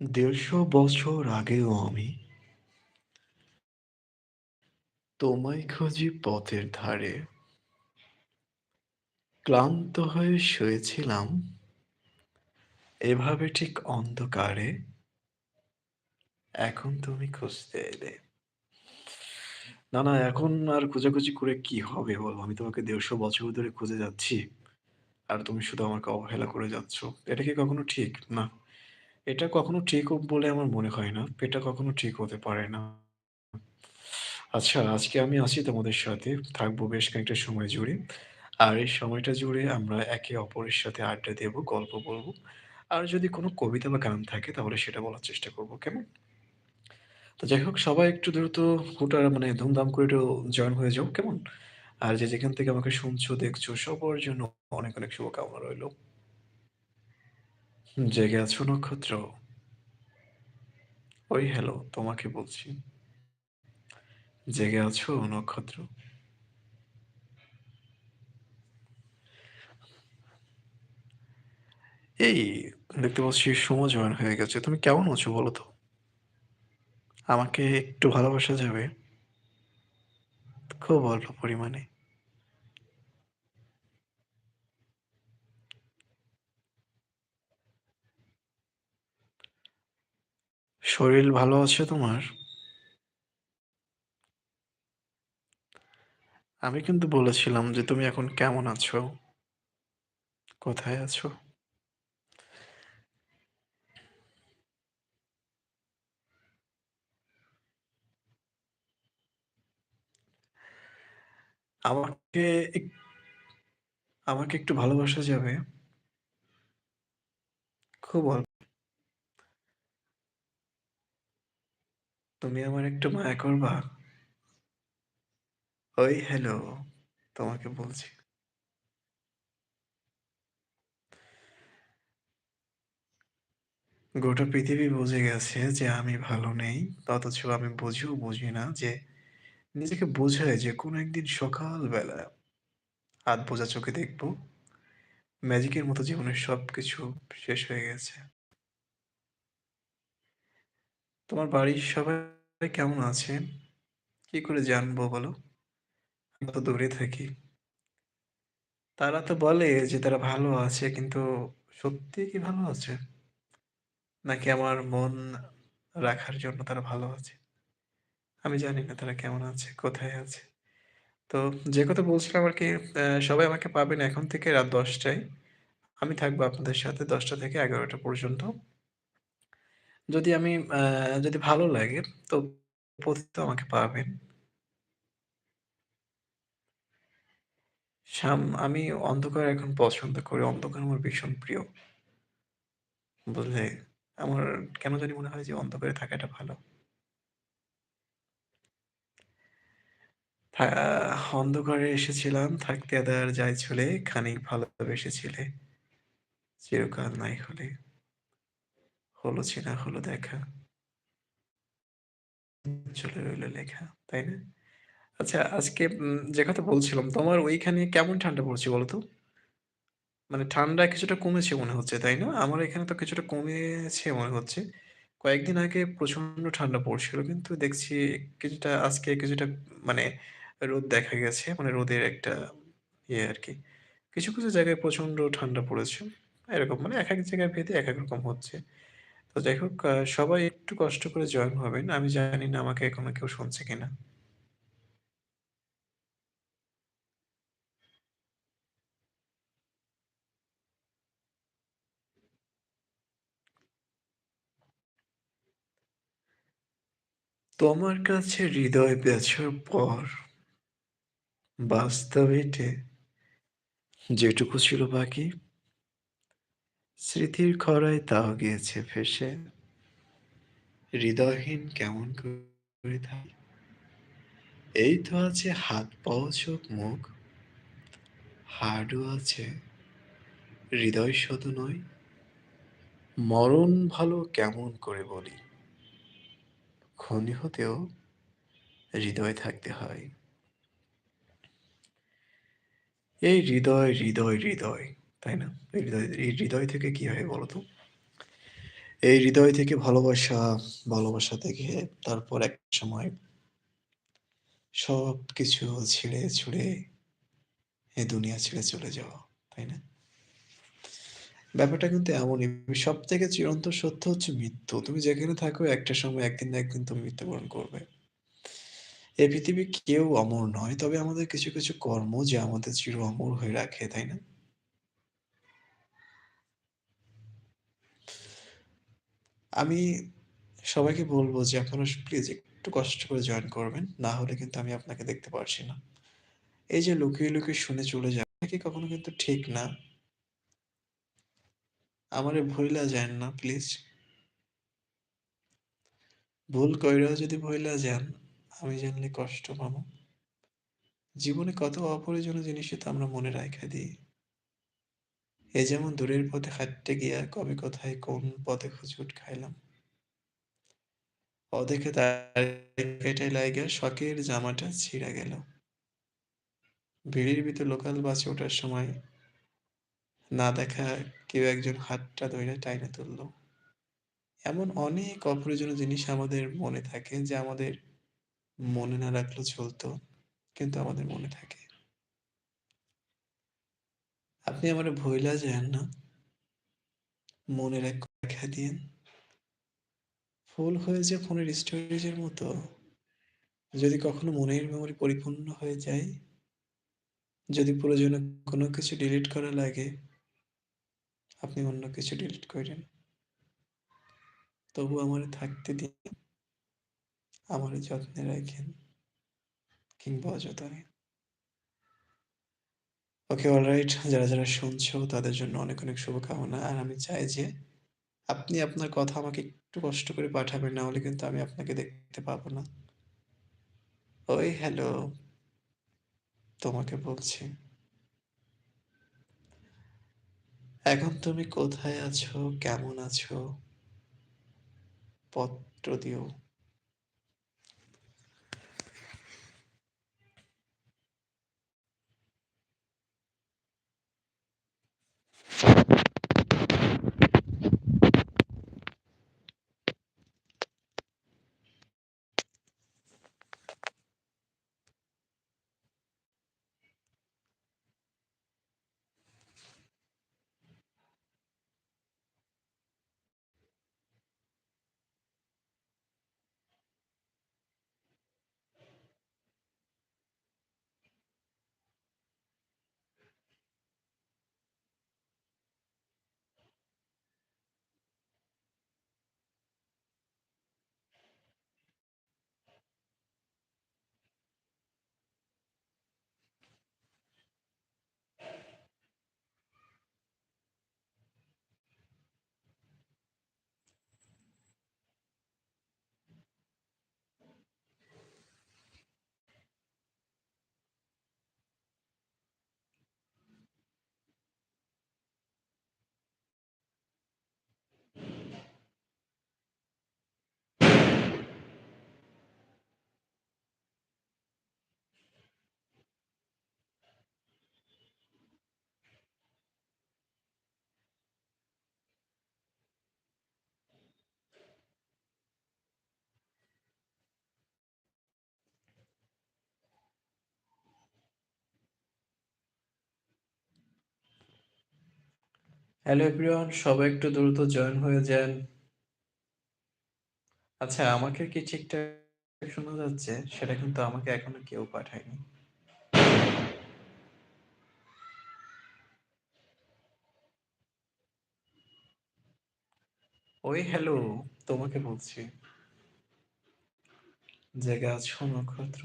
১৫০ বছর আগেও আমি তোমায় খুঁজি পথের ধারে। ক্লান্ত হয়ে শুয়েছিলাম এভাবে ঠিক অন্ধকারে। এখন তুমি খুঁজতে এলে। না, না এখন আর খোঁজাখুঁজি করে কি হবে বলো? আমি তোমাকে ১৫০ বছর ধরে খুঁজে যাচ্ছি। আর তুমি শুধু আমাকে অবহেলা করে যাচ্ছ। এটা কি কখনো ঠিক? না। এটা কখনো ঠিক বলে আমার মনে হয় না। এটা কখনো ঠিক হতে পারে না। আচ্ছা, আজকে আমি আছি তোমাদের সাথে। থাকব বেশ খানিকটা সময় জুড়ে। আর এই সময়টা জুড়ে আমরা একে অপরের সাথে আড্ডা দেব, গল্প বলব। আর যদি কোনো কবিতা বা গান থাকে তাহলে সেটা বলার চেষ্টা করব। কেমন? তো যাই হোক সবাই একটু দ্রুত হুটার মানে ধুমধাম করে একটু জয়েন হয়ে যাও। কেমন? আর যে যেখান থেকে আমাকে শুনছো, দেখছ সবার জন্য অনেক, অনেক শুভকামনা রইল। জেগে আছো নক্ষত্র? ওই হ্যালো, তোমাকে বলছি। জেগে আছো নক্ষত্র? এই, দেখতে পাচ্ছি সুমো জয়েন হয়ে গেছে। তুমি কেমন আছো বলো তো? আমাকে একটু ভালোবাসা যাবে? খুব অল্প পরিমাণে। শরীর ভালো আছে তোমার? আমি কিন্তু বলেছিলাম যে তুমি এখন কেমন আছো? কোথায় আছো? আমাকে আমাকে একটু ভালোবাসা যাবে? খুব অল্প। তুমি আমার একটু মায়া করবা? ওই হ্যালো তোমাকে বলছি। গোটা পৃথিবী বুঝে গেছে যে আমি ভালো নেই। অথচ আমি বুঝেও বুঝি না যে নিজেকে বোঝায় যে কোনো একদিন সকালবেলা হাত বোজা চোখে দেখব ম্যাজিকের মতো জীবনের সবকিছু শেষ হয়ে গেছে। তোমার বাড়ির সবাই কেমন আছে? কি করে জানব বলো? আমি তো দূরে থাকি। তারা তো বলে যে তারা ভালো আছে কিন্তু সত্যি কি ভালো আছে? নাকি আমার মন রাখার জন্য তারা ভালো আছে? আমি জানি না তারা কেমন আছে, কোথায় আছে। তো যে কথা বলছিলাম আর কি সবাই আমাকে পাবেন এখন থেকে রাত দশটায় আমি থাকব আপনাদের সাথে ১০টা থেকে ১১টা পর্যন্ত। যদি আমি আ যদি ভালো লাগে তো প্রতিদিন আমাকে পাবেন। সাম আমি অন্ধকার এখন পছন্দ করি। অন্ধকার আমার ভীষণ প্রিয়। বুঝলে? আমার কেন জানি মনে হয় যে অন্ধকারে থাকাটা ভালো। থা অন্ধকারে এসেছিলাম থাকতে দেয়ার যায় চলে, খানিক ভালোবেসেছিলে। চিরকাল নাই হলে। হলো চেনা হলো দেখা। চলে রইল লেখা। তাই না? আচ্ছা আজকে যে কথা বলছিলাম, তোমার ওইখানে কেমন ঠান্ডা পড়ছে বলতো মানে ঠান্ডা কিছুটা কমেছে মনে হচ্ছে, তাই না? আমার এখানে তো কিছুটা কমেছে মনে হচ্ছে। কয়েকদিন আগে প্রচণ্ড ঠান্ডা পড়ছিল। কিন্তু দেখছি কিছুটা আজকে কিছুটা মানে রোদ দেখা গেছে। মানে রোদের একটা ইয়ে আর কি কিছু, কিছু জায়গায় প্রচণ্ড ঠান্ডা পড়েছে। এরকম মানে এক এক জায়গায় ভেদে এক এক রকম হচ্ছে। তো যাই হোক আ সবাই একটু কষ্ট করে জয়েন হবেন। আমি জানি না আমাকে এখনও কেউ শুনছে কিনা? তোমার কাছে হৃদয় বেচার পর বাস্তব যেটুকু ছিল বাকি স্মৃতির খরায় তাও গিয়েছে ভেসে। হৃদয়হীন কেমন করে থাকি? এই তো আছে হাত, পাও, চোখ, মুখ। হাড়ও আছে, হৃদয় শত নয়। মরণ ভালো কেমন করে বলি? খনি হতেও হৃদয় থাকতে হয়। এই হৃদয়, হৃদয়, হৃদয়, তাই না? এই হৃদয় এই হৃদয় থেকে কি হয় বলো তো? এই হৃদয় থেকে ভালোবাসা, ভালোবাসা থেকে তারপর একটা সময় সব কিছু ছিঁড়ে ছুঁড়ে এ দুনিয়া ছেড়ে চলে যাওয়া, তাই না? ব্যাপারটা কিন্তু এমনই। সব থেকে চিরন্ত সত্য হচ্ছে মৃত্যু। তুমি যেখানে থাকো একটা সময় একদিন না একদিন তুমি মৃত্যুবরণ করবে। এই পৃথিবী কেউ অমর নয়। তবে আমাদের কিছু, কিছু কর্ম যে আমাদের চির অমর হয়ে রাখে, তাই না? আমি সবাইকে বলব যে আপনারা প্লিজ একটু কষ্ট করে জয়েন করবেন। না হলে কিন্তু আমি আপনাকে দেখতে পারছি না। এই যে লুকিয়ে, লুকিয়ে শুনে চলে যাওয়া এটা কি কখনো কিন্তু ঠিক না। আমারে ভুইলা যান না প্লিজ। ভুল কইরাও যদি ভুইলা যান, আমি জানলে কষ্ট পাবো। জীবনে কত অপ্রয়োজনীয় জিনিসই তো আমরা মনে রাইখা দেই। এ যেমন দূরের পথে হাঁটতে গিয়া কবে কোথায় কোন পথে হোঁচট খাইলাম। অদেখে তার লাইগা শখের জামাটা ছিঁড়া গেল। ভিড়ের ভিতর লোকাল বাসে ওঠার সময় না দেখা কেউ একজন হাতটা ধইরা টাইনে তুলল। এমন অনেক অপ্রয়োজনীয় জিনিস আমাদের মনে থাকে যে আমাদের মনে না রাখলেও চলতো। কিন্তু আমাদের মনে থাকে। আপনি আমার ভুইলা যায়েন না। মনের এক রাইখা দিয়েন। ফুল হয়ে যে ফোনের স্টোরেজের মতো। যদি কখনো মনের মেমোরি পরিপূর্ণ হয়ে যায়, যদি প্রয়োজনে কোনো কিছু ডিলিট করা লাগে, আপনি অন্য কিছু ডিলিট কইরেন। তবু আমার থাকতে দিন। আমার যত্নে রাখেন, কিংবা অযত্নে। ওকে অলরাইট যারা, যারা শুনছো তাদের জন্য অনেক, অনেক শুভকামনা। আর আমি চাই যে আপনি আপনার কথা আমাকে একটু কষ্ট করে পাঠাবেন। না হলে কিন্তু আমি আপনাকে দেখতে পাবো না। ওই হ্যালো। তোমাকে বলছি। এখন তুমি কোথায় আছো? কেমন আছো? পত্র দিও। হ্যালো এভরিওয়ান সবাই একটু দ্রুত জয়েন হয়ে যান। আচ্ছা আমাকে কি ঠিকঠাক শোনা যাচ্ছে? সেটা কিন্তু আমাকে এখনও কেউ পাঠায়নি। ওই হ্যালো তোমাকে বলছি। জেগে আছো, নক্ষত্র?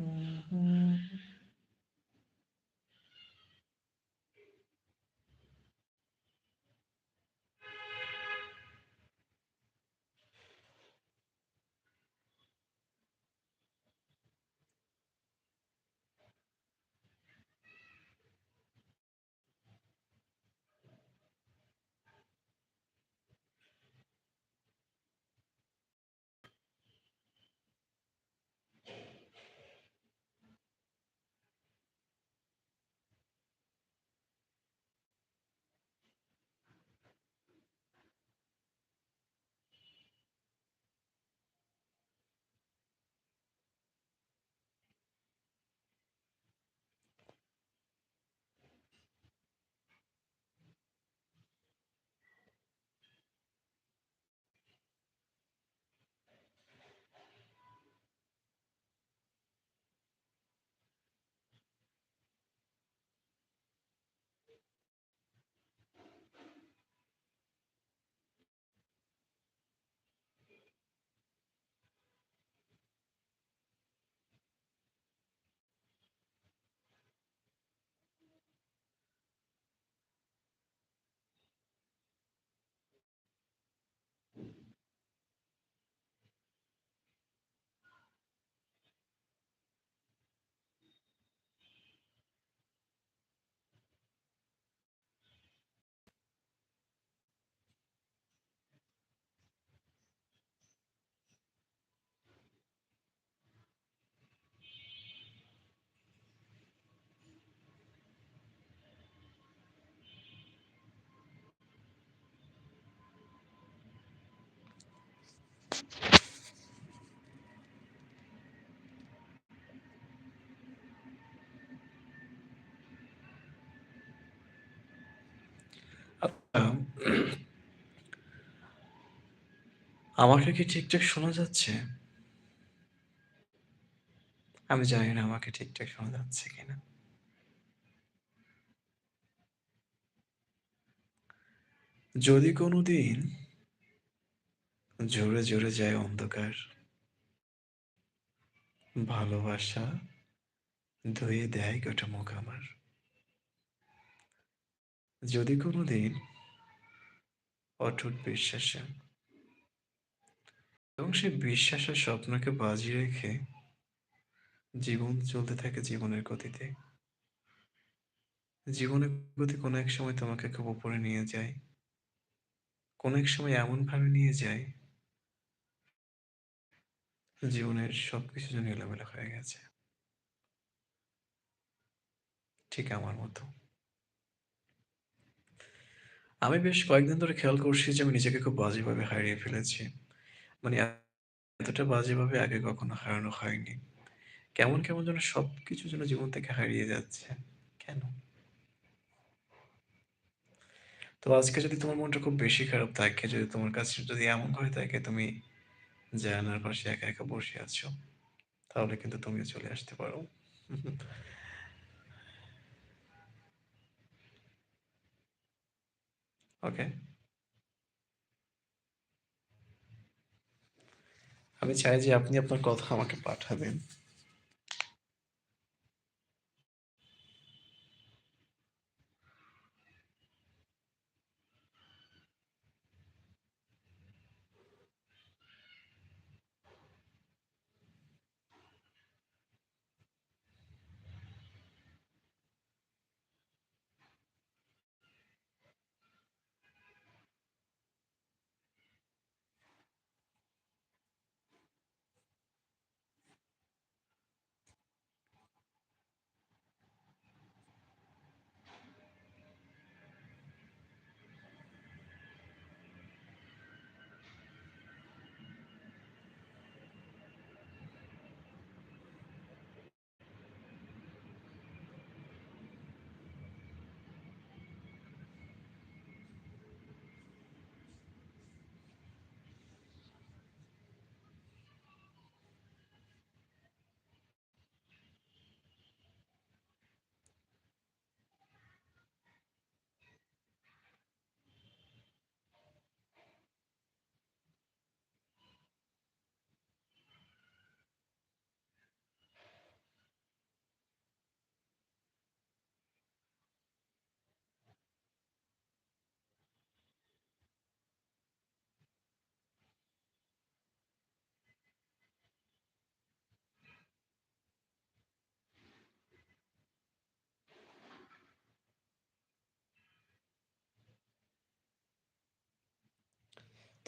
Mm-hmm. আমাকে কি ঠিকঠাক শোনা যাচ্ছে? আমি জানি না আমাকে ঠিকঠাক শোনা যাচ্ছে কিনা। যদি কোনো দিন জোরে জোরে যায় অন্ধকার, ভালোবাসা ধুয়ে দেয় গোটা মুখ আমার। যদি কোনো দিন অটুট বিশ্বাসে এবং সেই বিশ্বাসের স্বপ্নকে বাজি রেখে জীবন চলতে থাকে জীবনের গতিতে। জীবনের গতি কোনো এক সময় তোমাকে খুব উপরে নিয়ে যায়। কোনো এক সময় এমনভাবে নিয়ে যায়, জীবনের সবকিছু যেন এলোমেলো হয়ে গেছে। ঠিক আমার মতো। আমি বেশ কয়েকদিন ধরে খেয়াল করছি যে আমি নিজেকে খুব বাজেভাবে হারিয়ে ফেলেছি। মানে এতটা বাজেভাবে আগে কখনো হারানো হয়নি। কেমন, কেমন যেন সবকিছু যেন জীবন থেকে হারিয়ে যাচ্ছে। কেন? তো আজকে যদি তোমার মনটা খুব বেশি খারাপ থাকে, যদি তোমার কাছে যদি এমন হয়ে থাকে তুমি জানালার পাশে একা, একা বসে আছো, তাহলে কিন্তু তুমিও চলে আসতে পারো। ওকে? আমি চাই যে আপনি আপনার কথা আমাকে পাঠাবেন।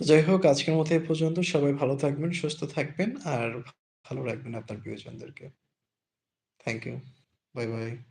তো যাই হোক আজকের মতো এ পর্যন্ত। সবাই ভালো থাকবেন, সুস্থ থাকবেন আর ভালো রাখবেন আপনার প্রিয়জনদেরকে। Thank you. Bye, bye.